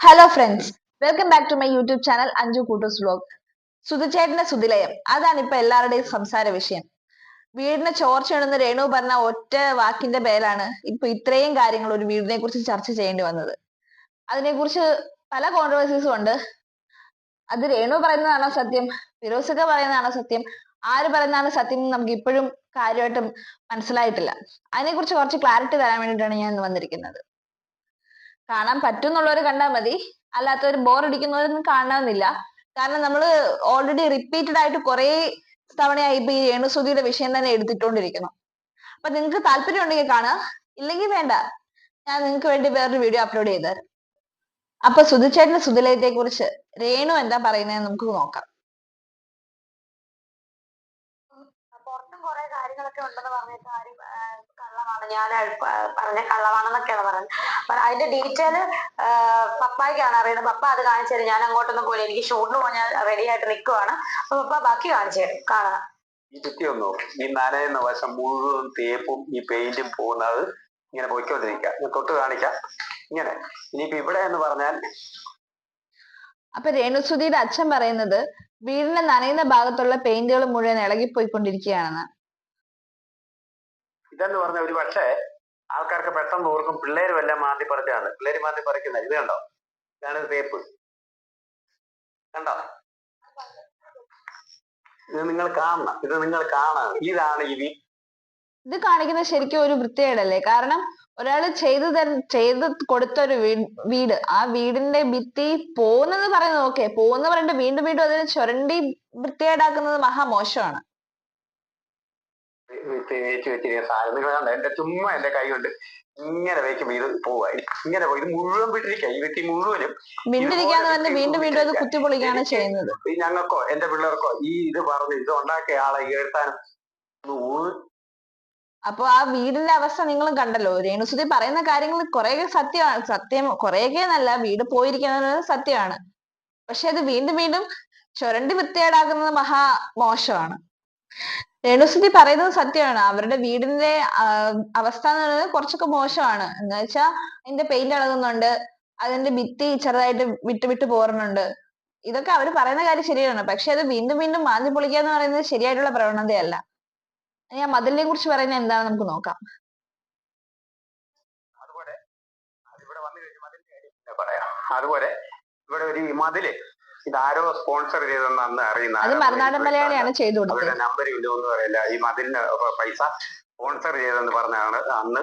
Hello friends welcome back to my YouTube channel അഞ്ചു കൂട്ടൂസ് vlog സുധിച്ചേട്ടന്റെ സുതിലയം. അതാണ് ഇപ്പൊ എല്ലാവരുടെയും സംസാര വിഷയം. വീടിന് ചോർച്ചയുണ്ടെന്ന് രേണു പറഞ്ഞ ഒറ്റ വാക്കിന്റെ പേരാണ് ഇപ്പൊ ഇത്രയും കാര്യങ്ങൾ ഒരു വീടിനെ കുറിച്ച് ചർച്ച ചെയ്യേണ്ടി വന്നത്. അതിനെക്കുറിച്ച് പല കോൺട്രവേഴ്സീസും ഉണ്ട്. അത് രേണു പറയുന്നതാണോ സത്യം? ഫിറോസിക്ക പറയുന്നതാണോ സത്യം? ആര് പറയുന്നതാണ് സത്യം എന്ന് നമുക്ക് ഇപ്പോഴും കാര്യമായിട്ടും മനസ്സിലായിട്ടില്ല. അതിനെക്കുറിച്ച് കുറച്ച് ക്ലാരിറ്റി തരാൻ വേണ്ടിയിട്ടാണ് ഞാൻ വന്നിരിക്കുന്നത്. കാണാൻ പറ്റുന്നുള്ളവർ കണ്ടാൽ മതി. അല്ലാത്തവർ ബോർ അടിക്കുന്നവരൊന്നും കാണണമെന്നില്ല. കാരണം നമ്മൾ ഓൾറെഡി റിപ്പീറ്റഡ് ആയിട്ട് കുറെ തവണയായി ഇപ്പൊ ഈ രേണുസുതിയുടെ വിഷയം തന്നെ എടുത്തിട്ടുകൊണ്ടിരിക്കുന്നു അപ്പൊ നിങ്ങൾക്ക് താല്പര്യം ഉണ്ടെങ്കിൽ കാണുക. ഇല്ലെങ്കിൽ വേണ്ട. ഞാൻ നിങ്ങൾക്ക് വേണ്ടി വേറൊരു വീഡിയോ അപ്ലോഡ് ചെയ്തു തരാം അപ്പൊ സുധിച്ചേട്ടന്റെ സുതിലയത്തെ കുറിച്ച് രേണു എന്താ പറയുന്നത് നമുക്ക് നോക്കാം. പുറത്തും കുറെ കാര്യങ്ങളൊക്കെ ഉണ്ടെന്ന് പറഞ്ഞിട്ട് ആരും ഞാൻ പറഞ്ഞ കള്ളവാണെന്നൊക്കെയാണ് പറയുന്നത്. അപ്പൊ അതിന്റെ ഡീറ്റെയിൽ പപ്പായ്ക്കാണ് അറിയുന്നത്. പപ്പ അത് കാണിച്ചു തരും. ഞാൻ അങ്ങോട്ടൊന്നും പോയില്ല എനിക്ക് ഷൂട്ടിന് പോകാൻ ഞാൻ റെഡി ആയിട്ട് നിൽക്കുവാണ് അപ്പൊ പപ്പ ബാക്കി കാണിച്ചു തരും. കാണാം. ഈ ചുറ്റി ഒന്നു ഈ നനയുന്ന വശം മുഴുവൻ തേപ്പും ഈ പെയിന്റും പോകുന്നത് ഇങ്ങനെ പോയിക്കൊണ്ടിരിക്കുക. ഞാൻ തൊട്ട് കാണിക്കാം. ഇങ്ങനെ. ഇനിയിപ്പോ ഇവിടെ എന്ന് പറഞ്ഞാൽ അപ്പൊ രേണുസുതിയുടെ അച്ഛൻ പറയുന്നത് വീടിന്റെ നനയുന്ന ഭാഗത്തുള്ള പെയിന്റുകൾ മുഴുവൻ ഇളകി ഇളകിപ്പോയിക്കൊണ്ടിരിക്കുകയാണെന്ന്. ഇതെന്ന് പറഞ്ഞ ഒരു പക്ഷേ ആൾക്കാർക്ക് പെട്ടെന്ന് ഓർക്കും പിള്ളേർ വല്ല മാന്തി പറിച്ചാണ് പിള്ളേര് മാന്തി പറിക്കുന്നത് ഇത് കണ്ടോ? ഇതാണ് തേപ്പ്. കണ്ടോ? ഇത് നിങ്ങൾ കാണണം. ഇത് നിങ്ങൾ കാണണം. ഇതാണ് ഇനി ഇത് കാണിക്കുന്നത് ശരിക്കും ഒരു വൃത്തികേടല്ലേ? കാരണം ഒരാൾ ചെയ്തു തര ചെയ്ത് കൊടുത്ത ഒരു വീ- വീട്. ആ വീടിന്റെ ഭിത്തി പോകുന്നത് പറയുന്നത് ഓക്കെ. പോകുന്ന പറഞ്ഞിട്ട് വീണ്ടും വീണ്ടും അതിനെ ചുരണ്ടി വൃത്തികേടാക്കുന്നത് മഹാമോശമാണ്. തേച്ച് വെച്ചിരിക്കുന്ന സാധനം. നിങ്ങൾ കണ്ടോ? എന്റെ ചുമ്മാ എന്റെ കൈ കൊണ്ട് ഇങ്ങനെ വയ്ക്കുമ്പോ ഇത് പോവാ ഇങ്ങനെ പോയി ഇത് മുഴുവൻ വിട്ടിരിക്കുക. ഈ വ്യക്തി മുഴുവനും വീണ്ടും വീണ്ടും കുത്തിപ്പൊളിക്കുകയാണ് ചെയ്യുന്നത്. ഈ ഞങ്ങൾക്കോ എന്റെ പിള്ളേർക്കോ ഈ ഇത് പറഞ്ഞ് ഇത് ഉണ്ടാക്കിയ ആളെ ഒരു അപ്പൊ ആ വീടിന്റെ അവസ്ഥ നിങ്ങളും കണ്ടല്ലോ. രേണുസുതി പറയുന്ന കാര്യങ്ങൾ കുറെയൊക്കെ സത്യമാണ് സത്യം കുറെയൊക്കെ നല്ല വീട് പോയിരിക്കുന്നത് സത്യമാണ്. പക്ഷെ അത് വീണ്ടും വീണ്ടും ചുരണ്ടി വൃത്തികേടാക്കുന്നത് മഹാ മോശമാണ്. രേണുസുതി പറയുന്നത് സത്യമാണ്. അവരുടെ വീടിന്റെ അവസ്ഥ എന്ന് പറയുന്നത് കുറച്ചൊക്കെ മോശമാണ്. എന്ന് വെച്ചാ അതിന്റെ പെയിന്റ് ഇളകുന്നുണ്ട് അതിന്റെ ഭിത്തി ചെറുതായിട്ട് വിട്ട് വിട്ട് പോറുന്നുണ്ട് ഇതൊക്കെ അവർ പറയുന്ന കാര്യം ശരിയാണ്. പക്ഷെ അത് വീണ്ടും വീണ്ടും മാന്തി പൊളിക്കുക എന്ന് പറയുന്നത് ശരിയായിട്ടുള്ള പ്രവണതയല്ല. ആ മതിലിനെ കുറിച്ച് പറയുന്നത് എന്താണ് നമുക്ക് നോക്കാം. അതുപോലെ ഇവിടെ ഒരു മതിൽ ഇതാരോ സ്പോൺസർ ചെയ്തെന്ന് അന്ന് അറിയുന്ന ചെയ്തു അവരുടെ നമ്പർ ഇല്ലൊന്നും പറയില്ല. ഈ മതിലിന് പൈസ സ്പോൺസർ ചെയ്തെന്ന് പറഞ്ഞാണ് അന്ന്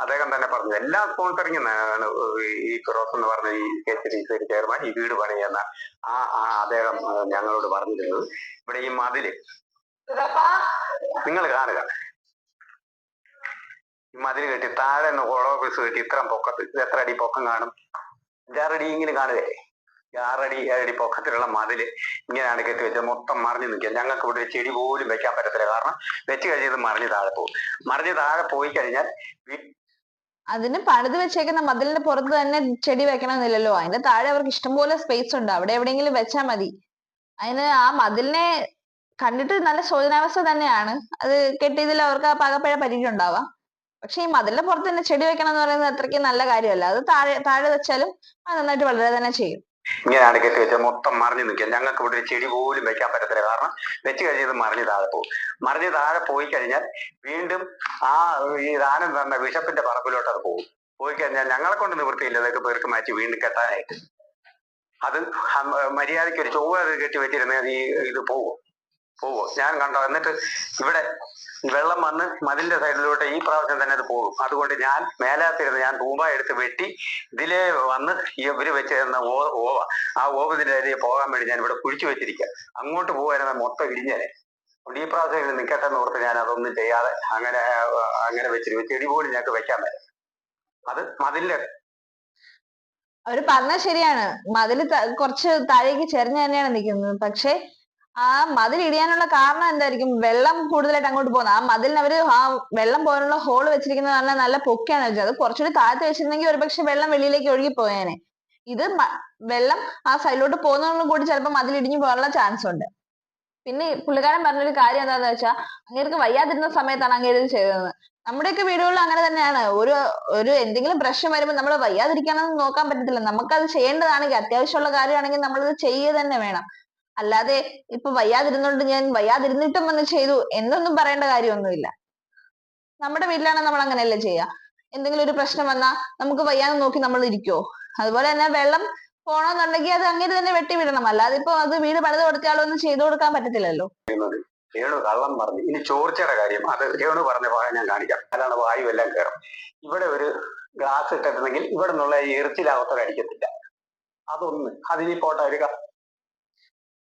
അദ്ദേഹം തന്നെ പറഞ്ഞത് എല്ലാ സ്പോൺസറിങ്ങും ആണ് ഈ ഫിറോസ് എന്ന് പറഞ്ഞ ഈ K C D C chairman ഈ വീട് പണിയെന്ന ആ ആ അദ്ദേഹം ഞങ്ങളോട് പറഞ്ഞിരുന്നത്. ഇവിടെ ഈ മതിൽ. നിങ്ങൾ കാണുക. ഈ മതിൽ കെട്ടി താഴെ നിന്ന് ഓഫീസ് കെട്ടി ഇത്രയും പൊക്കത്ത്. എത്ര അടി പൊക്കം കാണും? അഞ്ചാറടി ഇങ്ങനെ കാണുകയല്ലേ ആറടി ഏഴടി പൊക്കത്തിലുള്ള മതിൽ ഇങ്ങനെയാണ് കെട്ടി വെച്ചത്. മൊത്തം മറിഞ്ഞു നിൽക്കുക. ഞങ്ങൾക്ക് ഇവിടെ ചെടി പോലും വെക്കാൻ പറ്റത്തില്ല. കാരണം വെച്ച് കഴിഞ്ഞത് മറിഞ്ഞ് താഴെ പോകും. മറിഞ്ഞ് താഴെ പോയി കഴിഞ്ഞാൽ അതിന് പണിത് വെച്ചേക്കുന്ന മതിലിന്റെ പുറത്ത് തന്നെ ചെടി വെക്കണമെന്നില്ലല്ലോ. അതിന്റെ താഴെ അവർക്ക് ഇഷ്ടംപോലെ സ്പേസ് ഉണ്ട്. അവിടെ എവിടെയെങ്കിലും വെച്ചാൽ മതി. അതിന് ആ മതിലിനെ കണ്ടിട്ട് നല്ല ശോചനാവസ്ഥ തന്നെയാണ്. അത് കെട്ടിയതിൽ അവർക്ക് ആ പകപ്പഴ പറ്റിയിട്ടുണ്ടാവാം. പക്ഷെ ഈ മതിലിന്റെ പുറത്ത് തന്നെ ചെടി വെക്കണം എന്ന് പറയുന്നത് അത്രയ്ക്ക് നല്ല കാര്യമല്ല. അത് താഴെ താഴെ വെച്ചാലും അത് നന്നായിട്ട് വളരെ തന്നെ ചെയ്യും. ഇങ്ങനെയാണ് കെട്ടി വെച്ചാൽ മൊത്തം മറിഞ്ഞു നിൽക്കുക. ഞങ്ങൾക്ക് ഇവിടെ ഒരു ചെടി പോലും വെക്കാൻ പറ്റത്തില്ല. കാരണം വെച്ച് കഴിഞ്ഞത് മറിഞ്ഞ് താഴെ പോകും. മറിഞ്ഞ് താഴെ പോയി കഴിഞ്ഞാൽ വീണ്ടും ആ ഈ ദാനം തന്ന വിഷപ്പിന്റെ പറമ്പിലോട്ട് അത് പോകും. പോയി കഴിഞ്ഞാൽ ഞങ്ങളെ കൊണ്ട് നിവൃത്തിയില്ല. അതൊക്കെ പേർക്ക് മാറ്റി വീണ്ടും കെട്ടാനായിട്ട്. അത് മര്യാദയ്ക്ക് ഒരു ചൊവ്വ കെട്ടി വെച്ചിരുന്ന ഈ ഇത് പോകും. പോകും ഞാൻ കണ്ടോ എന്നിട്ട് ഇവിടെ വെള്ളം വന്ന് മതിലിന്റെ സൈഡിലോട്ട് ഈ പ്രാവശ്യം തന്നെ അത് പോകും. അതുകൊണ്ട് ഞാൻ മേലാത്തിരുന്ന് ഞാൻ തൂമ്പ എടുത്ത് വെട്ടി ഇതിലേ വന്ന് ഇവർ വെച്ച് തന്ന ഓ ഓവ. ആ ഓവത്തിന്റെ ഇടയിൽ പോകാൻ വേണ്ടി ഞാൻ ഇവിടെ കുഴിച്ചു വെച്ചിരിക്കുക അങ്ങോട്ട് പോകാനാണ് മൊത്തം അതുകൊണ്ട് ഈ പ്രാവശ്യം ഇത് നിൽക്കട്ടെ എന്ന് ഓർത്ത് ഞാൻ അതൊന്നും ചെയ്യാതെ അങ്ങനെ അങ്ങനെ വെച്ചിരിക്കും ചെടി പോലും ഞങ്ങൾക്ക് വെക്കാൻ പറ്റും അത് മതിലിന്റെ അവർ പറഞ്ഞ ശരിയാണ്. മതിൽ കുറച്ച് താഴേക്ക് ചെറിഞ്ഞ് തന്നെയാണ് നിൽക്കുന്നത്. പക്ഷെ ആ മതിൽ ഇടിയാനുള്ള കാരണം എന്തായിരിക്കും? വെള്ളം കൂടുതലായിട്ട് അങ്ങോട്ട് പോകുന്നത്. ആ മതിലിന് അവർ ആ വെള്ളം പോകാനുള്ള ഹോൾ വെച്ചിരിക്കുന്നത് നല്ല നല്ല പൊക്കെയാണ് വെച്ചത്. അത് കുറച്ചുകൂടി താഴ്ത്തി വെച്ചിരുന്നെങ്കിൽ ഒരുപക്ഷെ വെള്ളം വെളിയിലേക്ക് ഒഴുകി പോയേനെ ഇത് വെള്ളം ആ സൈഡിലോട്ട് പോകുന്നതോടും കൂടി ചിലപ്പോൾ മതിൽ ഇടിഞ്ഞു പോകാനുള്ള ചാൻസ് ഉണ്ട്. പിന്നെ പുള്ളിക്കാരൻ പറഞ്ഞൊരു കാര്യം എന്താന്ന് വെച്ചാൽ അങ്ങേർക്ക് വയ്യാതിരുന്ന സമയത്താണ് അങ്ങേര് ചെയ്തത്. നമ്മുടെയൊക്കെ വീടുകളിൽ അങ്ങനെ തന്നെയാണ്. ഒരു ഒരു എന്തെങ്കിലും പ്രശ്നം വരുമ്പോൾ നമ്മൾ വയ്യാതിരിക്കാനൊന്നും നോക്കാൻ പറ്റത്തില്ല. നമുക്കത് ചെയ്യേണ്ടതാണെങ്കിൽ അത്യാവശ്യമുള്ള കാര്യമാണെങ്കിൽ നമ്മളത് ചെയ്യുക തന്നെ വേണം. അല്ലാതെ ഇപ്പൊ വയ്യാതിരുന്നോണ്ട് ഞാൻ വയ്യാതിരുന്നിട്ടും വന്ന് ചെയ്തു എന്നൊന്നും പറയേണ്ട കാര്യമൊന്നുമില്ല. നമ്മുടെ വീട്ടിലാണെങ്കിൽ നമ്മൾ അങ്ങനെയല്ലേ ചെയ്യുക എന്തെങ്കിലും ഒരു പ്രശ്നം വന്നാൽ നമുക്ക് വയ്യാന്ന് നോക്കി നമ്മൾ ഇരിക്കുവോ? അതുപോലെ തന്നെ വെള്ളം പോണോന്നുണ്ടെങ്കിൽ അത് അങ്ങനെ തന്നെ വെട്ടി വിടണം. അല്ലാതെ ഇപ്പൊ അത് വീട് പണിത് ഒന്നും ചെയ്തു കൊടുക്കാൻ പറ്റത്തില്ലല്ലോ. രേണു കള്ളം പറഞ്ഞു. ഇനി ചോർച്ചയുടെ കാര്യം. അത് രേണു പറഞ്ഞ ഭാഗം ഞാൻ കാണിക്കാം. അതാണ് വായു എല്ലാം കയറും. ഇവിടെ ഒരു ഗ്ലാസ് ഇട്ടിട്ടുണ്ടെങ്കിൽ ഇവിടെ നിന്നുള്ള ഈ എറിച്ചിലാവത്തോടെ അടിക്കത്തില്ല. അതൊന്ന് അതിനി പോട്ടെ ഒരു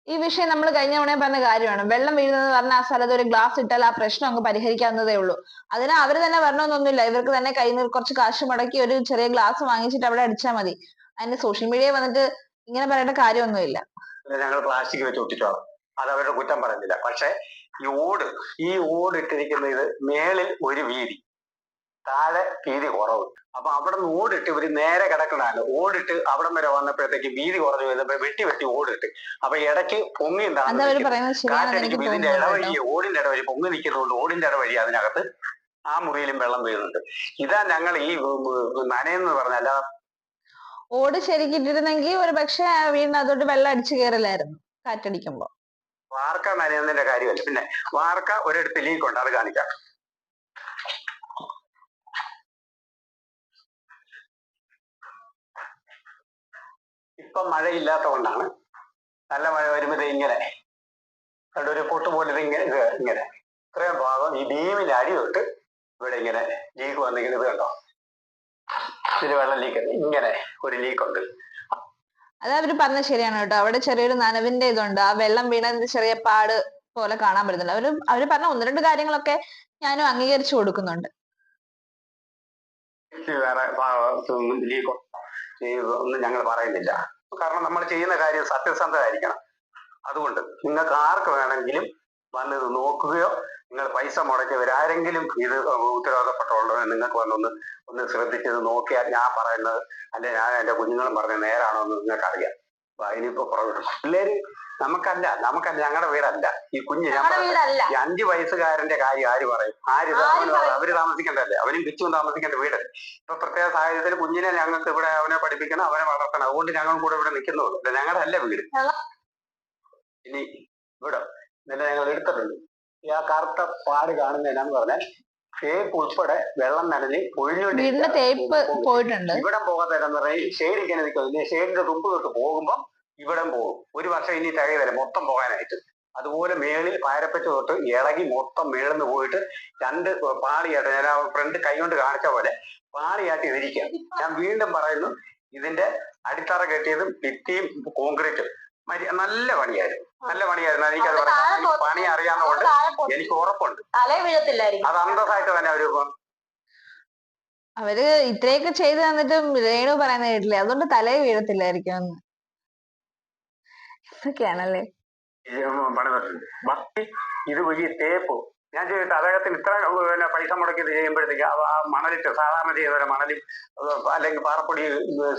ഈ വിഷയം നമ്മൾ കഴിഞ്ഞ തവണ പറഞ്ഞ കാര്യമാണ്. വെള്ളം വീഴുന്നത് പറഞ്ഞ ആ സ്ഥലത്ത് ഒരു ഗ്ലാസ് ഇട്ടാൽ ആ പ്രശ്നം അങ്ങ് പരിഹരിക്കാവുന്നതേ ഉള്ളൂ. അതിന് അവർ തന്നെ വരണമെന്നൊന്നുമില്ല. ഇവർക്ക് തന്നെ കയ്യിൽ നിന്ന് കുറച്ച് കാശ് മുടക്കി ഒരു ചെറിയ ഗ്ലാസ് വാങ്ങിച്ചിട്ട് അവിടെ അടിച്ചാൽ മതി. അതിന് സോഷ്യൽ മീഡിയ വന്നിട്ട് ഇങ്ങനെ പറയേണ്ട കാര്യമൊന്നുമില്ല. ഞങ്ങൾ പ്ലാസ്റ്റിക് വെച്ച് അത് അവരുടെ കുറ്റം പറയുന്നില്ല. പക്ഷെ ഈ ഓട് ഈ ഓട് ഇട്ടിരിക്കുന്ന ഇത് മേളിൽ ഒരു വീതി. താഴെ വീതി കുറവ്. അപ്പൊ അവിടെ നിന്ന് ഓടിട്ട് ഇവർ നേരെ കിടക്കണല്ലോ ഓടിട്ട് അവിടം വരെ വന്നപ്പോഴത്തേക്ക് വീതി കുറഞ്ഞു വരുന്നപ്പോ വെട്ടി വെട്ടി ഓടിട്ട്. അപ്പൊ ഇടയ്ക്ക് പൊങ്ങി എന്താണ് ഇതിന്റെ ഇടവഴി ഓടിന്റെ ഇടവഴി പൊങ്ങി നിൽക്കുന്നതുകൊണ്ട് ഓടിന്റെ ഇടവഴി അതിനകത്ത് ആ മുറിയിലും വെള്ളം വീഴുന്നുണ്ട്. ഇതാ ഞങ്ങൾ ഈ നനയെന്ന് പറഞ്ഞല്ല ഓട് ശരിക്കിട്ടിരുന്നെങ്കിൽ ഒരു പക്ഷെ വീണ് അതോട്ട് വെള്ളം അടിച്ചു കയറില്ലായിരുന്നു കാറ്റടിക്കുമ്പോ. വാർക്ക നനയുന്നതിന്റെ കാര്യമല്ല. പിന്നെ വാർക്ക ഒരിടത്ത് ലീക്ക് ഉണ്ട്. അത് കാണിക്കാം. ഇപ്പം മഴയില്ലാത്ത കൊണ്ടാണ് നല്ല മഴ വരുമ്പോ ഇങ്ങനെ. കണ്ട ഒരു പൊട്ട് പോലെ ഇങ്ങനെ ഇത് ഇങ്ങനെ. ഇത്രയും ഭാഗം ഈ ബീമിന്റെ അടി തൊട്ട് ഇവിടെ ഇങ്ങനെ ലീക്ക് വന്നിങ്ങനെ ഇത് കണ്ടോ? ഇതിൽ വെള്ളം ലീക്ക് ഇങ്ങനെ ഒരു ലീക്ക് ഉണ്ട്. അത് അവർ പറഞ്ഞ ശരിയാണ് കേട്ടോ. അവിടെ ചെറിയൊരു നനവിന്റെ ഇതുണ്ട്. ആ വെള്ളം വീണതിന്റെ ചെറിയ പാട് പോലെ കാണാൻ പറ്റുന്നില്ല അവർ അവർ പറഞ്ഞ ഒന്ന് രണ്ട് കാര്യങ്ങളൊക്കെ ഞാനും അംഗീകരിച്ചു കൊടുക്കുന്നുണ്ട്. വേറെ ഭാഗത്തൊന്നും ലീക്കോ ഒന്നും ഞങ്ങൾ പറയുന്നില്ല. കാരണം നമ്മൾ ചെയ്യുന്ന കാര്യം സത്യസന്ധമായിരിക്കണം. അതുകൊണ്ട് നിങ്ങൾക്ക് ആർക്ക് വേണമെങ്കിലും വന്ന് നോക്കുകയോ നിങ്ങൾ പൈസ മുടക്കിയവർ ആരെങ്കിലും ഇത് ഉത്തരവാദപ്പെട്ടുള്ളവരെ നിങ്ങൾക്ക് വന്നൊന്ന് ഒന്ന് ശ്രദ്ധിച്ചത് നോക്കിയാൽ ഞാൻ പറയുന്നത് അല്ലെ ഞാൻ എന്റെ കുഞ്ഞുങ്ങളും പറഞ്ഞത് നേരാണോ എന്ന് നിങ്ങൾക്ക് അറിയാം അതിനിപ്പോ പുറകോട്ട് പിള്ളേര് നമുക്കല്ല നമുക്കല്ല ഞങ്ങളുടെ വീടല്ല. ഈ കുഞ്ഞ് ഞാൻ അഞ്ചു വയസ്സുകാരന്റെ കാര്യം ആര് പറയും? ആര്? അവർ താമസിക്കേണ്ടതല്ലേ? അവനും പിച്ചും താമസിക്കേണ്ട വീട് ഇപ്പൊ പ്രത്യേക സാഹചര്യത്തിൽ കുഞ്ഞിനെ ഞങ്ങൾക്ക് ഇവിടെ അവനെ പഠിപ്പിക്കണം അവനെ വളർത്തണം. അതുകൊണ്ട് ഞങ്ങൾ കൂടെ ഇവിടെ നിൽക്കുന്നുള്ളൂ ഞങ്ങളുടെ അല്ല വീട്. ഇനി ഇവിടെ ഇന്നലെ ഞങ്ങൾ എടുത്തിട്ടുണ്ട്. ഈ ആ കറുത്ത പാട് കാണുന്നതിനാന്ന് പറഞ്ഞാൽ തേപ്പ് ഉൾപ്പെടെ വെള്ളം നനഞ്ഞ് വീടിന്റെ തേപ്പ് പോയിട്ടുണ്ട്. ഇവിടെ പോകാത്തതെന്ന് പറഞ്ഞാൽ ഷെയ്ഡ് ഇങ്ങനെ നിൽക്കുന്നത് ഷെയ്ഡിന്റെ തുമ്പ് തൊട്ട് പോകുമ്പോൾ ഇവിടം പോകും. ഒരു വർഷം ഇനി തികയില്ല മൊത്തം പോകാനായിട്ട്. അതുപോലെ മേളിൽ പാരപ്പറ്റ തൊട്ട് ഇളകി മൊത്തം മേളിന്ന് പോയിട്ട് രണ്ട് പാളിയാട്ട് ഞാൻ ഫ്രണ്ട് കൈ കൊണ്ട് കാണിച്ച പോലെ പാളിയാട്ടി ഇതിരിക്കുക ഞാൻ വീണ്ടും പറയുന്നു ഇതിന്റെ അടിത്തറ കെട്ടിയതും ഭിത്തിയും കോൺക്രീറ്റും നല്ല പണിയായിരുന്നു. നല്ല പണിയായിരുന്നു. എനിക്കത് പറഞ്ഞു പണി അറിയാവുന്നതുകൊണ്ട് പൊ- എനിക്ക് ഉറപ്പുണ്ട്. അത് അന്തസ്സായിട്ട് തന്നെ അവർ അവർ ഇത്രയൊക്കെ ചെയ്തു തന്നിട്ടും രേണു പറയുന്ന കേട്ടില്ലേ? അതുകൊണ്ട് തലേ വീഴത്തില്ലായിരിക്കും എന്ന്. ഇതൊക്കെയാണല്ലേ? ഈ ഇത് വലിയ തേപ്പ്. ഞാൻ ചെയ്തിട്ട് അദ്ദേഹത്തിന് ഇത്ര പിന്നെ പൈസ മുടക്കി ഇത് ചെയ്യുമ്പോഴത്തേക്ക് ആ- മണലിട്ട് സാധാരണ ചെയ്ത മണലും അല്ലെങ്കിൽ പാറപ്പൊടി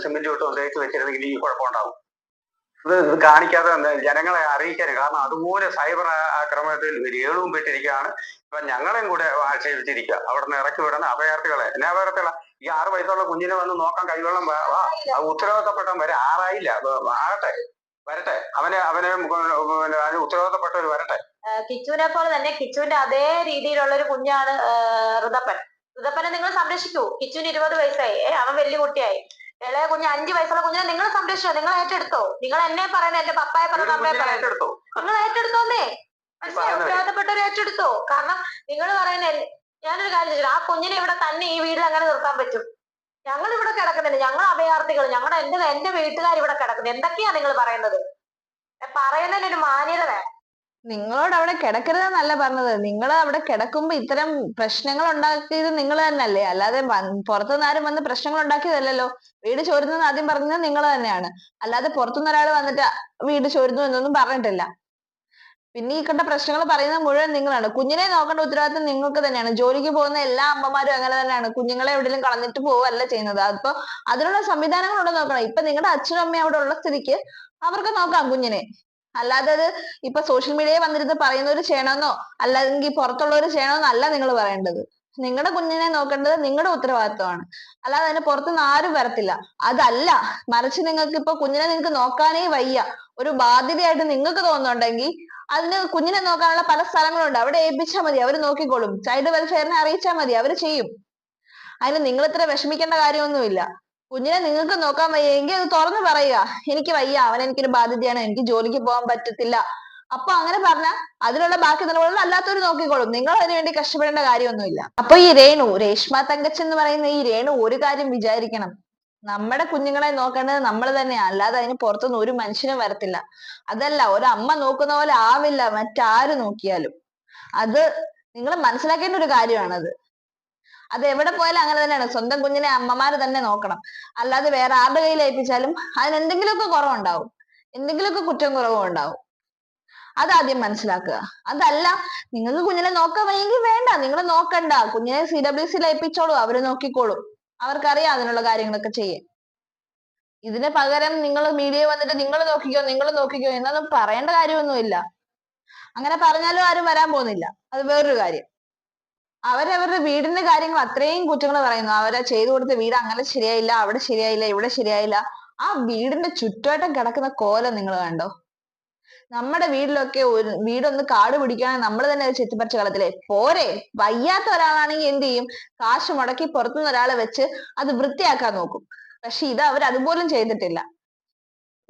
സിമെന്റ് ഇട്ടും തേച്ച് വെച്ചിരുന്നെങ്കിൽ ഈ കുഴപ്പമുണ്ടാവും ഇത് കാണിക്കാതെ ജനങ്ങളെ അറിയിക്കരുത്. കാരണം അതുപോലെ സൈബർ ആക്രമണത്തിൽ രേണുവും പെട്ടിരിക്കുകയാണ്. ഇപ്പൊ ഞങ്ങളെയും കൂടെ ആക്ഷേപിച്ചിരിക്കുക. അവിടെ നിന്ന് ഇറക്കി വിടുന്ന അഭയാർത്ഥികളെ. എന്നാ അഭയാർത്ഥികളെ ഈ ആറ് വയസ്സുള്ള കുഞ്ഞിനെ വന്ന് നോക്കാൻ കൈവെള്ളം ഉത്തരവാദിത്തപ്പെട്ടവൻ വരെ ആറായില്ല. ആകട്ടെ വരട്ടെ. അവനെ അവനെ ഉത്തരവാദിത്തപ്പെട്ടവർ വരട്ടെ. കിച്ചുവിനെ പോലെ തന്നെ കിച്ചുവിന്റെ അതേ രീതിയിലുള്ള ഒരു കുഞ്ഞാണ് ഋതപ്പൻ. ഋതപ്പനെ നിങ്ങൾ സംരക്ഷിക്കൂ. കിച്ചുവിന് ഇരുപത് വയസ്സായി. അവൻ വലിയ കുട്ടിയായി. ഇളയ കുഞ്ഞ് അഞ്ചു വയസ്സുള്ള കുഞ്ഞിനെ നിങ്ങൾ സംരക്ഷിച്ചോ? നിങ്ങൾ ഏറ്റെടുത്തോ? നിങ്ങൾ എന്നെ പറയുന്നത് എന്റെ പപ്പായെ പറയുന്നത് അമ്മയെ ഏറ്റെടുത്തോ? നിങ്ങൾ ഏറ്റെടുത്തോന്നേ? മനസ്സിലായോ ഉത്തരവാദപ്പെട്ടവർ ഏറ്റെടുത്തോ? കാരണം നിങ്ങൾ പറയുന്ന ഞാനൊരു കാര്യം ചോദിച്ചു ആ കുഞ്ഞിനെ ഇവിടെ തന്നെ ഈ വീട്ടിൽ അങ്ങനെ നിർത്താൻ പറ്റും? ഞങ്ങൾ ഇവിടെ കിടക്കുന്നുണ്ട് ഞങ്ങൾ അഭയാർത്ഥികൾ. ഞങ്ങളുടെ എന്റെ എന്റെ വീട്ടുകാർ ഇവിടെ കിടക്കുന്നത് എന്തൊക്കെയാ നിങ്ങൾ പറയുന്നത്? പറയുന്നതിന് ഒരു മാന്യത വേണം. നിങ്ങളോട് അവിടെ കിടക്കരുതെന്നല്ല പറഞ്ഞത്. നിങ്ങൾ അവിടെ കിടക്കുമ്പോ ഇത്തരം പ്രശ്നങ്ങൾ ഉണ്ടാക്കിയത് നിങ്ങൾ തന്നെയല്ലേ? അല്ലാതെ പുറത്തുനിന്ന് ആരും വന്ന് പ്രശ്നങ്ങൾ ഉണ്ടാക്കിയതല്ലല്ലോ. വീട് ചോരുന്നെന്ന് ആദ്യം പറഞ്ഞത് നിങ്ങൾ തന്നെയാണ്. അല്ലാതെ പുറത്തുനിന്ന് ഒരാൾ വന്നിട്ട് വീട് ചോരുന്നു എന്നൊന്നും പറഞ്ഞിട്ടില്ല. പിന്നെ ഈ കണ്ട പ്രശ്നങ്ങൾ പറയുന്നത് മുഴുവൻ നിങ്ങളാണ്. കുഞ്ഞിനെ നോക്കേണ്ട ഉത്തരവാദിത്തം നിങ്ങൾക്ക് തന്നെയാണ്. ജോലിക്ക് പോകുന്ന എല്ലാ അമ്മമാരും അങ്ങനെ തന്നെയാണ്. കുഞ്ഞുങ്ങളെ എവിടെയും കളഞ്ഞിട്ട് പോവല്ല ചെയ്യുന്നത്. അപ്പൊ അതിനുള്ള സംവിധാനങ്ങൾ ഉണ്ടോ നോക്കണം. ഇപ്പൊ നിങ്ങളുടെ അച്ഛനും അമ്മയും അവിടെ ഉള്ള സ്ഥിതിക്ക് അവർക്ക് നോക്കാം കുഞ്ഞിനെ. അല്ലാതെ അത് ഇപ്പൊ സോഷ്യൽ മീഡിയയിൽ വന്നിരുന്ന് പറയുന്നവർ ചെയ്യണമെന്നോ? അല്ലെങ്കിൽ പുറത്തുള്ളവർ ചെയ്യണമെന്നോ അല്ല നിങ്ങൾ പറയേണ്ടത്. നിങ്ങളുടെ കുഞ്ഞിനെ നോക്കേണ്ടത് നിങ്ങളുടെ ഉത്തരവാദിത്വമാണ്. അല്ലാതെ അതിന് പുറത്തുനിന്ന് ആരും വരത്തില്ല. അതല്ല മറിച്ച് നിങ്ങൾക്ക് ഇപ്പൊ കുഞ്ഞിനെ നിങ്ങൾക്ക് നോക്കാനേ വയ്യ. ഒരു ബാധ്യതയായിട്ട് നിങ്ങൾക്ക് തോന്നുന്നുണ്ടെങ്കിൽ അതിന് കുഞ്ഞിനെ നോക്കാനുള്ള പല സ്ഥലങ്ങളുണ്ട്. അവിടെ ഏൽപ്പിച്ചാൽ മതി അവർ നോക്കിക്കോളും. ചൈൽഡ് വെൽഫെയറിനെ അറിയിച്ചാൽ മതി അവർ ചെയ്യും. അതിന് നിങ്ങൾ ഇത്ര വിഷമിക്കേണ്ട കാര്യമൊന്നുമില്ല. കുഞ്ഞിനെ നിങ്ങൾക്ക് നോക്കാൻ വയ്യെങ്കിൽ അത് തുറന്നു പറയുക. എനിക്ക് വയ്യ. അവൻ എനിക്കൊരു ബാധ്യതയാണ്. എനിക്ക് ജോലിക്ക് പോകാൻ പറ്റത്തില്ല. അപ്പൊ അങ്ങനെ പറഞ്ഞാൽ അതിനുള്ള ബാക്കി നിലപാടുകൾ അല്ലാത്തവർ നോക്കിക്കോളും. നിങ്ങൾ അതിനു വേണ്ടി കഷ്ടപ്പെടേണ്ട കാര്യമൊന്നുമില്ല. അപ്പൊ ഈ രേണു രേഷ്മ തങ്കച്ചൻ എന്ന് പറയുന്ന ഈ രേണു ഒരു കാര്യം വിചാരിക്കണം. നമ്മുടെ കുഞ്ഞുങ്ങളെ നോക്കേണ്ടത് നമ്മൾ തന്നെയാ. അല്ലാതെ അതിന് പുറത്തുനിന്ന് ഒരു മനുഷ്യനും വരത്തില്ല. അതല്ല ഒരു അമ്മ നോക്കുന്ന പോലെ ആവില്ല. മറ്റാര് നോക്കിയാലും. അത് നിങ്ങൾ മനസ്സിലാക്കേണ്ട ഒരു കാര്യമാണത്. അത് എവിടെ പോയാലും അങ്ങനെ തന്നെയാണ്. സ്വന്തം കുഞ്ഞിനെ അമ്മമാര് തന്നെ നോക്കണം. അല്ലാതെ വേറെ ആരുടെ കയ്യിൽ ഏൽപ്പിച്ചാലും അതിന് എന്തെങ്കിലുമൊക്കെ കുറവുണ്ടാവും. എന്തെങ്കിലുമൊക്കെ കുറ്റം കുറവും ഉണ്ടാവും അതാദ്യം മനസ്സിലാക്കുക. അതല്ല നിങ്ങൾക്ക് കുഞ്ഞിനെ നോക്കാൻ വേണ്ട. നിങ്ങൾ നോക്കണ്ട. കുഞ്ഞിനെ സി ഡബ്ല്യു സിയിൽ ഏൽപ്പിച്ചോളൂ. അവർ നോക്കിക്കോളും. അവർക്കറിയാം അതിനുള്ള കാര്യങ്ങളൊക്കെ ചെയ്യാൻ. ഇതിന് പകരം നിങ്ങൾ മീഡിയ വന്നിട്ട് നിങ്ങൾ നോക്കിക്കോ നിങ്ങൾ നോക്കിക്കോ എന്നൊന്നും പറയേണ്ട കാര്യമൊന്നുമില്ല. അങ്ങനെ പറഞ്ഞാലും ആരും വരാൻ പോകുന്നില്ല. അത് വേറൊരു കാര്യം. അവരവരുടെ വീടിന്റെ കാര്യങ്ങൾ അത്രയും കുറ്റങ്ങൾ പറയുന്നു. അവരെ ചെയ്തു കൊടുത്ത വീട് അങ്ങനെ ശരിയായില്ല അവിടെ ശരിയായില്ല ഇവിടെ ശരിയായില്ല. ആ വീടിന്റെ ചുറ്റുവട്ടം കിടക്കുന്ന കോലം നിങ്ങൾ കണ്ടോ? നമ്മുടെ വീട്ടിലൊക്കെ ഒരു വീടൊന്ന് കാട് പിടിക്കുകയാണെങ്കിൽ നമ്മൾ തന്നെ അത് ചെത്തിപ്പറിച്ച് കളത്തില്ലേ പോരെ വയ്യാത്ത ഒരാളാണെങ്കിൽ എന്ത് ചെയ്യും? കാശ് മുടക്കി പുറത്തുനിന്ന് ഒരാളെ വെച്ച് അത് വൃത്തിയാക്കാൻ നോക്കും. പക്ഷെ ഇത് അവർ അതുപോലും ചെയ്തിട്ടില്ല.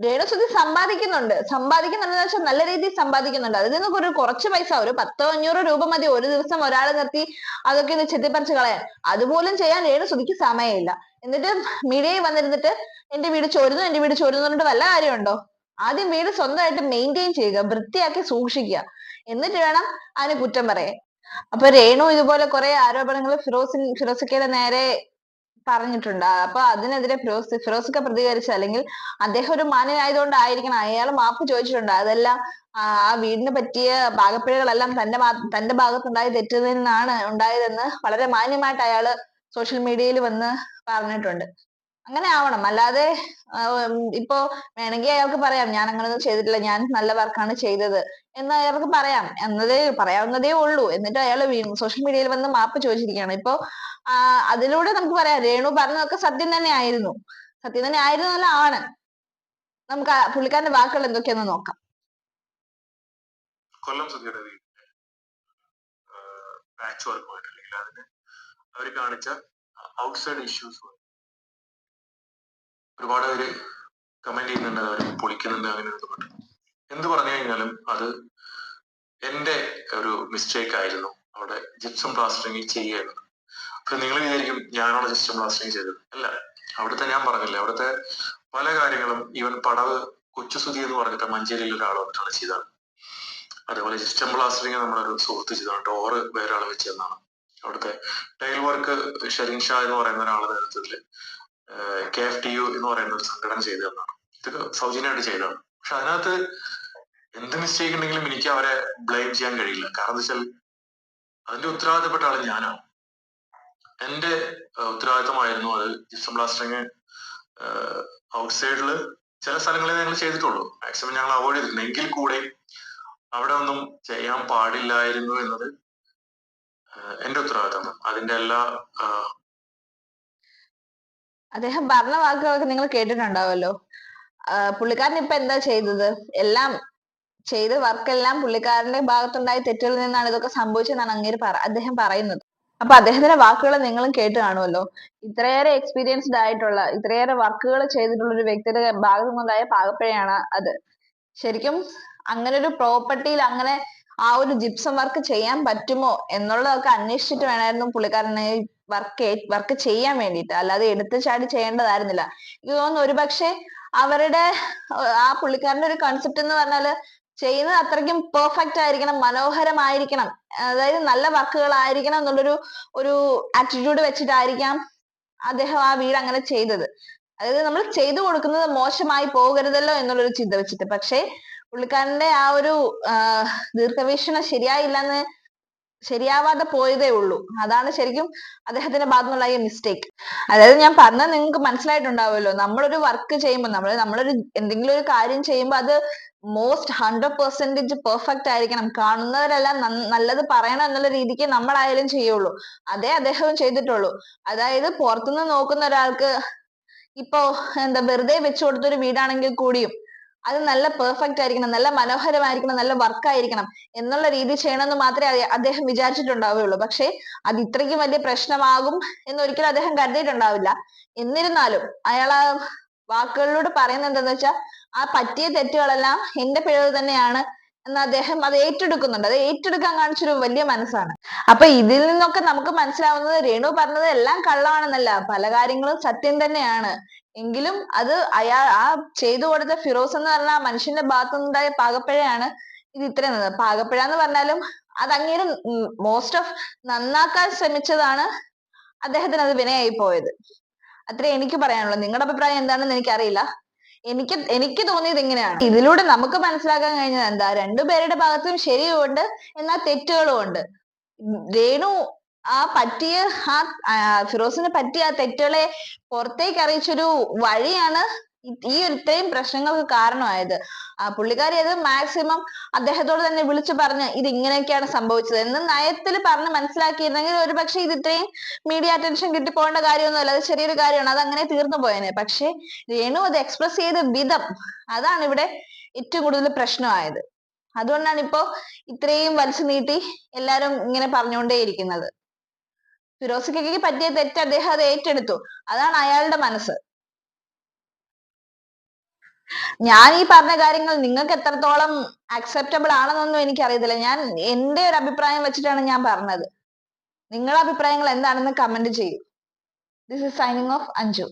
രേണുസുതി സമ്പാദിക്കുന്നുണ്ട്. സമ്പാദിക്കുന്നുണ്ടെന്ന് വെച്ചാൽ നല്ല രീതിയിൽ സമ്പാദിക്കുന്നുണ്ട്. അതിൽ നിന്നൊക്കെ ഒരു കുറച്ച് പൈസ ഒരു പത്തോ അഞ്ഞൂറോ രൂപ മതി ഒരു ദിവസം ഒരാളെ നിർത്തി അതൊക്കെ ഒന്ന് ചെത്തിപ്പറിച്ച് കളയാൻ. അതുപോലും ചെയ്യാൻ രേണുസുതിക്ക് സമയമില്ല. എന്നിട്ട് മീഡിയയിൽ വന്നിരുന്നിട്ട് എന്റെ വീട് ചോരുന്നു എന്റെ വീട് ചോരുന്നു പറഞ്ഞിട്ട് വല്ല കാര്യമുണ്ടോ? ആദ്യം വീട് സ്വന്തമായിട്ട് മെയിന്റെയിൻ ചെയ്യുക വൃത്തിയാക്കി സൂക്ഷിക്കുക. എന്നിട്ട് വേണം അതിന് കുറ്റം പറയാൻ. അപ്പൊ രേണു ഇതുപോലെ കുറെ ആരോപണങ്ങൾ ഫിറോസിൻ ഫിറോസിക്കയുടെ നേരെ പറഞ്ഞിട്ടുണ്ട്. അപ്പൊ അതിനെതിരെ ഫിറോസ് ഫിറോസിക്ക പ്രതികരിച്ചു. അല്ലെങ്കിൽ അദ്ദേഹം ഒരു മാന്യനായതുകൊണ്ടായിരിക്കണം അയാൾ മാപ്പ് ചോദിച്ചിട്ടുണ്ട്. അതെല്ലാം ആ വീടിനെ പറ്റിയ പാകപ്പിഴകളെല്ലാം തന്റെ തന്റെ ഭാഗത്തുണ്ടായ തെറ്റിൽ നിന്നാണ് ഉണ്ടായതെന്ന് വളരെ മാന്യമായിട്ട് അയാൾ സോഷ്യൽ മീഡിയയിൽ വന്ന് പറഞ്ഞിട്ടുണ്ട്. അങ്ങനെ ആവണം. അല്ലാതെ ഇപ്പോ വേണമെങ്കിൽ അയാൾക്ക് പറയാം ഞാൻ അങ്ങനെയൊന്നും ചെയ്തിട്ടില്ല. ഞാൻ നല്ല വർക്കാണ് ചെയ്തത് എന്ന് അയാൾക്ക് പറയാം. എന്നതേ പറയാവുന്നതേ ഉള്ളൂ. എന്നിട്ട് അയാൾ സോഷ്യൽ മീഡിയയിൽ വന്ന് മാപ്പ് ചോദിച്ചിരിക്കുകയാണ്. ഇപ്പൊ അതിലൂടെ നമുക്ക് പറയാം. രേണു പറഞ്ഞതൊക്കെ സത്യം തന്നെ ആയിരുന്നു. സത്യം തന്നെ ആയിരുന്നു അല്ല ആണ് നമുക്ക് പുള്ളിക്കാരന്റെ വാക്കുകൾ എന്തൊക്കെയാന്ന് നോക്കാം. കൊല്ലം സുധിയുടെ വീടിന്റെ വർക്കുമായിട്ട് അല്ലെങ്കിൽ അതിന് അവർ കാണിച്ച ഔട്ട്സൈഡ് ഇഷ്യൂസ് ഒരുപാട് പേര് കമന്റ് ചെയ്യുന്നുണ്ട് അവർ പൊളിക്കുന്നുണ്ട് അങ്ങനെ എന്ത് പറഞ്ഞു കഴിഞ്ഞാലും അത് എന്റെ ഒരു മിസ്റ്റേക്ക് ആയിരുന്നു. അവിടെ ജിപ്സം പ്ലാസ്റ്ററിങ് ചെയ്യായിരുന്നു നിങ്ങൾ വിചാരിക്കും ഞാനാണ് സിസ്റ്റം ബ്ലാസ്റ്റിംഗ് ചെയ്തത്. അല്ല അവിടുത്തെ ഞാൻ പറഞ്ഞില്ല അവിടുത്തെ പല കാര്യങ്ങളും ഈവൻ പടവ് കൊച്ചുസുതി എന്ന് പറഞ്ഞിട്ട് മഞ്ചേരിയിൽ ഒരാൾ വന്നിട്ടാണ് ചെയ്തത്. അതേപോലെ സിസ്റ്റം പ്ലാസ്റ്ററിങ് നമ്മളൊരു സുഹൃത്ത് ചെയ്തതാണ് ഡോറ് വേറെ ആൾ വെച്ച് തന്നാണ്. അവിടുത്തെ ടൈൽ വർക്ക് ഷെറിൻ ഷാ എന്ന് പറയുന്ന ഒരാളുടെ നേതൃത്വത്തിൽ കെ എഫ് ടി യു എന്ന് പറയുന്ന ഒരു സംഘടന ചെയ്തു തന്നാണ്. ഇതൊക്കെ സൗജന്യമായിട്ട് ചെയ്തതാണ്. പക്ഷെ അതിനകത്ത് എന്ത് മിസ്റ്റേക്ക് ഉണ്ടെങ്കിലും എനിക്ക് അവരെ ബ്ലെയിം ചെയ്യാൻ കഴിയില്ല. കാരണം എന്താ വെച്ചാൽ അതിന്റെ ഉത്തരവാദിത്തപ്പെട്ട ആൾ ഞാനാണ്. എന്റെ ഉത്തരവാദിത്തമായിരുന്നു അത് ജിപ്സം ബ്ലാസ്റ്ററിങ് ഔട്ട്സൈഡിൽ ചില സ്ഥലങ്ങളിൽ ഞങ്ങൾ ചെയ്തിട്ടുള്ളൂ. മാക്സിമം ഞങ്ങൾ അവോയ്ഡ് ചെയ്തിട്ടുണ്ട്. എങ്കിൽ കൂടെ അവിടെ ഒന്നും ചെയ്യാൻ പാടില്ലായിരുന്നു എന്നത് എന്റെ ഉത്തരവാദിത്തമാണ് അതിന്റെ എല്ലാ അദ്ദേഹം പറഞ്ഞ വാക്കുകളൊക്കെ നിങ്ങൾ കേട്ടിട്ടുണ്ടാവുമല്ലോ. പുള്ളിക്കാരൻ ഇപ്പൊ എന്താ ചെയ്തത്? എല്ലാം ചെയ്ത വർക്കെല്ലാം പുള്ളിക്കാരന്റെ ഭാഗത്തുണ്ടായ തെറ്റിൽ നിന്നാണ് ഇതൊക്കെ സംഭവിച്ചതെന്നാണ് അങ്ങേര് അദ്ദേഹം പറയുന്നത്. അപ്പൊ അദ്ദേഹത്തിന്റെ വാക്കുകൾ നിങ്ങളും കേട്ട് കാണുമല്ലോ. ഇത്രയേറെ എക്സ്പീരിയൻസ്ഡ് ആയിട്ടുള്ള ഇത്രയേറെ വർക്കുകൾ ചെയ്തിട്ടുള്ള ഒരു വ്യക്തിയുടെ ഭാഗത്തു നിന്നുണ്ടായ പാകപ്പിഴയാണ് അത്. ശരിക്കും അങ്ങനെ ഒരു പ്രോപ്പർട്ടിയിൽ അങ്ങനെ ആ ഒരു ജിപ്സം വർക്ക് ചെയ്യാൻ പറ്റുമോ എന്നുള്ളതൊക്കെ അന്വേഷിച്ചിട്ട് വേണമായിരുന്നു പുള്ളിക്കാരനെ വർക്ക് വർക്ക് ചെയ്യാൻ വേണ്ടിയിട്ട്. അല്ലാതെ എടുത്തു ചാടി ചെയ്യേണ്ടതായിരുന്നില്ല. എനിക്ക് തോന്നുന്നു ഒരുപക്ഷെ അവരുടെ ആ പുള്ളിക്കാരന്റെ ഒരു കൺസെപ്റ്റ് എന്ന് പറഞ്ഞാൽ ചെയ്യുന്നത് അത്രയ്ക്കും പെർഫെക്റ്റ് ആയിരിക്കണം മനോഹരമായിരിക്കണം. അതായത് നല്ല വർക്കുകൾ ആയിരിക്കണം എന്നുള്ളൊരു ഒരു ആറ്റിറ്റ്യൂഡ് വെച്ചിട്ടായിരിക്കാം അദ്ദേഹം ആ വീട് അങ്ങനെ ചെയ്തത്. അതായത് നമ്മൾ ചെയ്തു കൊടുക്കുന്നത് മോശമായി പോകരുതല്ലോ എന്നുള്ളൊരു ചിന്ത വെച്ചിട്ട്. പക്ഷേ പുള്ളിക്കാരന്റെ ആ ഒരു ദീർഘവീക്ഷണം ശരിയായില്ലെന്ന് ശരിയാവാതെ പോയതേ ഉള്ളൂ. അതാണ് ശരിക്കും അദ്ദേഹത്തിന്റെ ഭാഗത്തുനിന്നുള്ള ഈ മിസ്റ്റേക്ക് അതായത് ഞാൻ പറഞ്ഞത് നിങ്ങൾക്ക് മനസ്സിലായിട്ടുണ്ടാവുമല്ലോ. നമ്മളൊരു വർക്ക് ചെയ്യുമ്പോൾ നമ്മൾ നമ്മളൊരു എന്തെങ്കിലും ഒരു കാര്യം ചെയ്യുമ്പോൾ അത് മോസ്റ്റ് ഹൺഡ്രഡ് പെർസെന്റേജ് പെർഫെക്റ്റ് ആയിരിക്കണം. കാണുന്നവരെല്ലാം നല്ലത് പറയണം എന്നുള്ള രീതിക്ക് നമ്മളായാലും ചെയ്യുള്ളൂ. അതേ അദ്ദേഹവും ചെയ്തിട്ടുള്ളൂ. അതായത് പുറത്തുനിന്ന് നോക്കുന്ന ഒരാൾക്ക് ഇപ്പോ എന്താ വെറുതെ വെച്ചു കൊടുത്തൊരു വീടാണെങ്കിൽ കൂടിയും അത് നല്ല പെർഫെക്റ്റ് ആയിരിക്കണം നല്ല മനോഹരമായിരിക്കണം നല്ല വർക്ക് ആയിരിക്കണം എന്നുള്ള രീതി ചെയ്യണമെന്ന് മാത്രമേ അദ്ദേഹം വിചാരിച്ചിട്ടുണ്ടാവുകയുള്ളൂ. പക്ഷേ അത് ഇത്രയ്ക്കും വലിയ പ്രശ്നമാകും എന്നൊരിക്കലും അദ്ദേഹം കരുതിയിട്ടുണ്ടാവില്ല. എന്നിരുന്നാലും അയാൾ വാക്കുകളിലൂടെ പറയുന്നത് എന്താന്ന് വെച്ചാൽ ആ പറ്റിയ തെറ്റുകളെല്ലാം എന്റെ പിഴവ് തന്നെയാണ് എന്ന് അദ്ദേഹം അത് ഏറ്റെടുക്കുന്നുണ്ട്. അത് ഏറ്റെടുക്കാൻ കാണിച്ചൊരു വലിയ മനസ്സാണ്. അപ്പൊ ഇതിൽ നിന്നൊക്കെ നമുക്ക് മനസ്സിലാവുന്നത് രേണു പറഞ്ഞത് എല്ലാം കള്ളമാണെന്നല്ല. പല കാര്യങ്ങളും സത്യം തന്നെയാണ്. എങ്കിലും അത് അയാൾ ആ ചെയ്തു കൊടുത്ത ഫിറോസ് എന്ന് പറഞ്ഞ ആ മനുഷ്യന്റെ ഭാഗത്തു നിന്നുണ്ടായ പാകപ്പിഴയാണ് ഇത് ഇത്രയും നിന്നത് പാകപ്പിഴ എന്ന് പറഞ്ഞാലും അത് അങ്ങേര് മോസ്റ്റ് ഓഫ് നന്നാക്കാൻ ശ്രമിച്ചതാണ് അദ്ദേഹത്തിന് അത് വിനയായി പോയത്. അത്രേ എനിക്ക് പറയാനുള്ളൂ. നിങ്ങളുടെ അഭിപ്രായം എന്താണെന്ന് എനിക്കറിയില്ല. എനിക്ക് എനിക്ക് തോന്നിയത് ഇങ്ങനെയാണ്. ഇതിലൂടെ നമുക്ക് മനസ്സിലാക്കാൻ കഴിഞ്ഞത് എന്താ? രണ്ടുപേരുടെ ഭാഗത്തും ശരിയുമുണ്ട് എന്നാൽ തെറ്റുകളും ഉണ്ട്. രേണു ആ പറ്റിയ ആ ഫിറോസിന് പറ്റിയ ആ തെറ്റുകളെ പുറത്തേക്ക് അറിയിച്ചൊരു വഴിയാണ് ഈ- ഇത്രയും പ്രശ്നങ്ങൾക്ക് കാരണമായത്. ആ പുള്ളിക്കാരി അത് മാക്സിമം അദ്ദേഹത്തോട് തന്നെ വിളിച്ചു പറഞ്ഞ് ഇത് ഇങ്ങനെയൊക്കെയാണ് സംഭവിച്ചത് എന്ന് നയത്തിൽ പറഞ്ഞ് മനസ്സിലാക്കിയിരുന്നെങ്കിൽ ഒരുപക്ഷെ ഇത് ഇത്രയും മീഡിയ അറ്റൻഷൻ കിട്ടിപ്പോകേണ്ട കാര്യമൊന്നുമല്ല. അത് ചെറിയൊരു കാര്യമാണ്. അത് അങ്ങനെ തീർന്നു പോയേനെ. പക്ഷെ രേണു അത് എക്സ്പ്രസ് ചെയ്ത വിധം അതാണ് ഇവിടെ ഏറ്റവും കൂടുതൽ പ്രശ്നമായത്. അതുകൊണ്ടാണ് ഇപ്പോ ഇത്രയും വലിച്ചു നീട്ടി എല്ലാരും ഇങ്ങനെ പറഞ്ഞുകൊണ്ടേയിരിക്കുന്നത്. ഫിറോസിക്കയ്ക്ക് പറ്റിയ തെറ്റ് അദ്ദേഹം അത് ഏറ്റെടുത്തു. അതാണ് അയാളുടെ മനസ്സ്. ഞാൻ ഈ പറഞ്ഞ കാര്യങ്ങൾ നിങ്ങൾക്ക് എത്രത്തോളം അക്സെപ്റ്റബിൾ ആണെന്നൊന്നും എനിക്കറിയത്തില്ല. ഞാൻ എന്റെ ഒരു അഭിപ്രായം വെച്ചിട്ടാണ് ഞാൻ പറഞ്ഞത്. നിങ്ങളുടെ അഭിപ്രായങ്ങൾ എന്താണെന്ന് കമന്റ് ചെയ്യൂ. This is signing off Anju